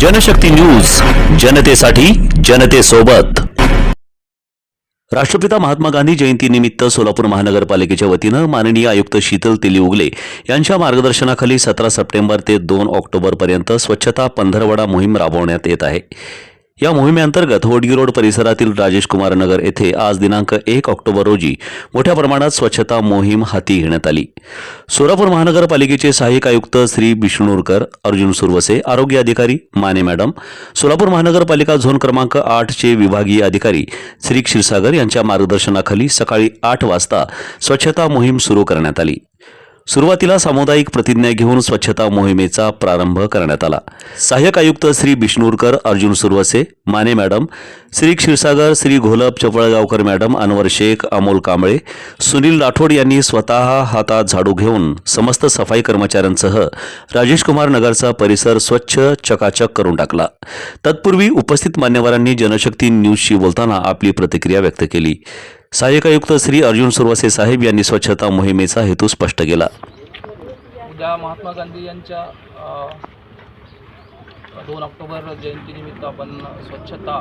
Janshakti news जनतेसाठी जनतेसोबत. राष्ट्रपिता महात्मा गांधी जयंतीनिमित्त सोलापूर महानगरपालिकेच्या वतीनं माननीय आयुक्त शीतल तेली उगले यांच्या मार्गदर्शनाखाली सतरा सप्टेंबर ते दोन ऑक्टोबरपर्यंत स्वच्छता पंधरवडा मोहीम राबवण्यात येत आहे. या मोहिमेअंतर्गत होडगी रोड परिसरातील राजेश कुमार नगर येथे आज दिनांक एक ऑक्टोबर रोजी मोठ्या प्रमाणात स्वच्छता मोहीम हाती घेण्यात आली. सोलापूर महानगरपालिकेचे सहाय्यक आयुक्त श्री विष्णूरकर अर्जुन सुरवसे आरोग्य अधिकारी माने मॅडम सोलापूर महानगरपालिका झोन क्रमांक आठचे विभागीय अधिकारी श्री क्षीरसागर यांच्या मार्गदर्शनाखाली सकाळी आठ वाजता स्वच्छता मोहीम सुरू करण्यात आली. सुरुवातीला सामुदायिक प्रतिज्ञा घेऊन स्वच्छता मोहिमेचा प्रारंभ करण्यात आला. सहाय्यक आयुक्त श्री बिष्णूरकर अर्जुन सुरवसे माने मॅडम श्री क्षीरसागर श्री घोलप चपळगावकर मॅडम अनवर शेख अमोल कांबळे सुनील राठोड यांनी स्वतः हातात झाडू घेऊन समस्त सफाई कर्मचाऱ्यांसह राजेश कुमार नगरचा परिसर स्वच्छ चकाचक करून टाकला. तत्पूर्वी उपस्थित मान्यवरांनी जनशक्ती न्यूजशी बोलताना आपली प्रतिक्रिया व्यक्त केली. सहाय्यक आयुक्त श्री अर्जुन सुरवासे साहेब यांनी स्वच्छता मोहिमेचा हेतू स्पष्ट केला. उद्या महात्मा गांधी यांच्या दोन ऑक्टोबर जयंतीनिमित्त आपण स्वच्छता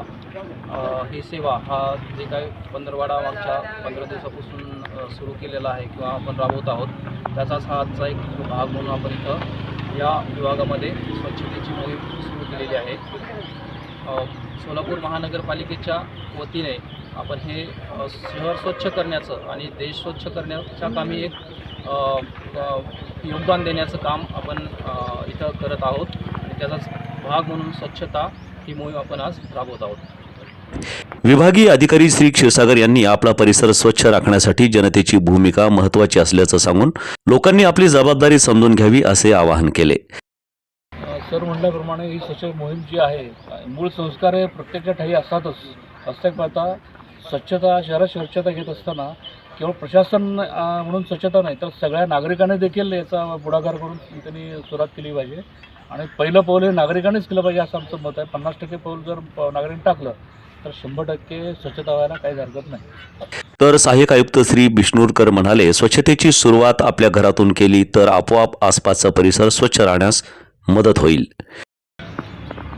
ही सेवा हा जे काही पंधरवाडा मागच्या पंधरा दिवसापासून सुरू केलेला आहे किंवा आपण राबवत आहोत त्याचाच हा आजचा एक भाग म्हणून आपण इथं या विभागामध्ये स्वच्छतेची मोहीम सुरू केलेली आहे. सोलापूर महानगरपालिकेच्या वतीने आपण हे शहर स्वच्छ करण्याचं आणि देश स्वच्छ करण्याच्या कामी एक योगदान देण्याचं काम आपण इथं करत आहोत. आणि त्याचाच भाग म्हणून स्वच्छता ही मोहीम आपण आज राबवत आहोत. विभागीय अधिकारी श्री क्षीरसागर यांनी आपला परिसर स्वच्छ राखण्यासाठी जनतेची भूमिका महत्वाची असल्याचं सांगून लोकांनी आपली जबाबदारी समजून घ्यावी असे आवाहन केले. सर म्हटल्याप्रमाणे ही स्वच्छ मोहीम जी आहे मूळ संस्कार हे प्रत्येकच्या ठाई असतातच असतात पाहता स्वच्छता शहरात स्वच्छता घेत असताना केवळ प्रशासन म्हणून स्वच्छता नाही तर सगळ्या नागरिकांनी देखील याचा पुढाकार करून त्यांनी सुरुवात केली पाहिजे. आणि पहिलं पाऊल हे नागरिकांनीच केलं पाहिजे असं आमचं मत आहे. पन्नास टक्के पाऊल जर नागरिक नागरिकांनी टाकलं तर शंभर टक्के स्वच्छता व्हायला काहीच हरकत नाही. तर सहाय्यक आयुक्त श्री बिष्णूरकर म्हणाले स्वच्छतेची सुरुवात आपल्या घरातून केली तर आपोआप आसपासचा परिसर स्वच्छ राहण्यास मदत होईल.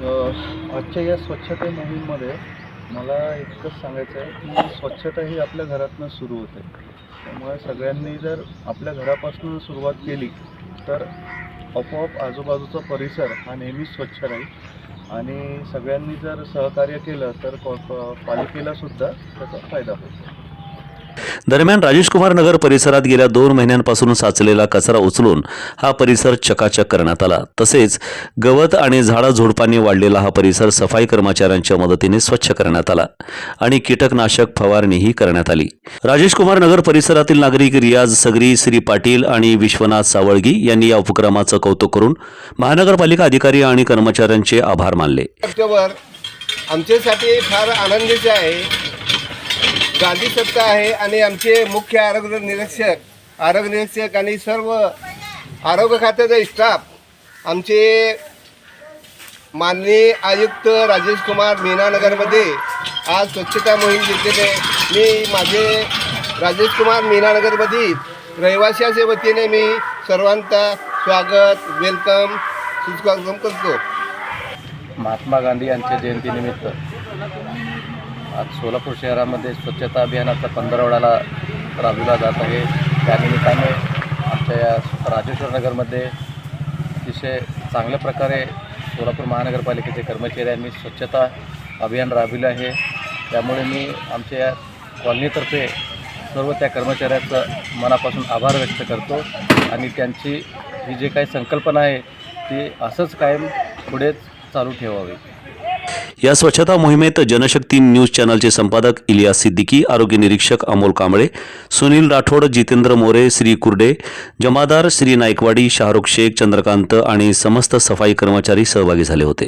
आजच्या या स्वच्छता मोहीममध्ये मला इतकंच सांगायचं आहे की स्वच्छता ही आपल्या घरातनं सुरू होते. त्यामुळे सगळ्यांनी जर आपल्या घरापासून सुरुवात केली तर आपोआप आजूबाजूचा परिसर हा नेहमीच स्वच्छ राहील. आणि सगळ्यांनी जर सहकार्य केलं तर पालिकेलासुद्धा त्याचा फायदा होतो दरम्यान राजेश कुमार नगर परिसरात गेल्या दोन महिन्यांपासून साचलेला कचरा उचलून हा परिसर चकाचक करण्यात आला. तसेच गवत आणि झाडा झुडपांनी वाढलेला हा परिसर सफाई कर्मचाऱ्यांच्या मदतीने स्वच्छ करण्यात आला आणि कीटकनाशक फवारणीही करण्यात आली. राजेश कुमार नगर परिसरातील नागरिक रियाज सगरी श्री पाटील आणि विश्वनाथ सावळगी यांनी या उपक्रमाचं कौतुक करून महानगरपालिका अधिकारी आणि कर्मचाऱ्यांचे आभार मानले. आमच्यासाठी फार आनंदीचे आहे. गांधी सत्ता आहे आणि आमचे मुख्य आरोग्य निरीक्षक आरोग्य निरीक्षक आणि सर्व आरोग्य खात्याचा स्टाफ आमचे माननीय आयुक्त राजेश कुमार मीनानगरमध्ये आज स्वच्छता मोहीम घेतलेले मी माझे राजेश कुमार मीनानगरमध्ये रहिवाशाच्या वतीने मी सर्वांचा स्वागत वेलकम सुस्वागतम करतो. महात्मा गांधी यांच्या जयंतीनिमित्त. आज सोलापूर शहरामध्ये स्वच्छता अभियानाचा पंधरवड्याला राबविला जात आहे. त्यानिमित्ताने आमच्या या राजेश्वर नगरमध्ये अतिशय चांगल्या प्रकारे सोलापूर महानगरपालिकेचे कर्मचाऱ्यांनी स्वच्छता अभियान राबविलं आहे. त्यामुळे मी आमच्या या कॉलनीतर्फे सर्व त्या कर्मचाऱ्याचं मनापासून आभार व्यक्त करतो आणि त्यांची ही जे काही संकल्पना आहे ती असंच कायम पुढे चालू ठेवावी. या स्वच्छता मोहिमेत जनशक्ती न्यूज चॅनलचे संपादक इलियास सिद्दीकी आरोग्य निरीक्षक अमोल कांबळे सुनील राठोड जितेंद्र मोरे श्री कुर्डे जमादार श्री नायकवाडी शाहरुख शेख चंद्रकांत आणि समस्त सफाई कर्मचारी सहभागी झाले होते.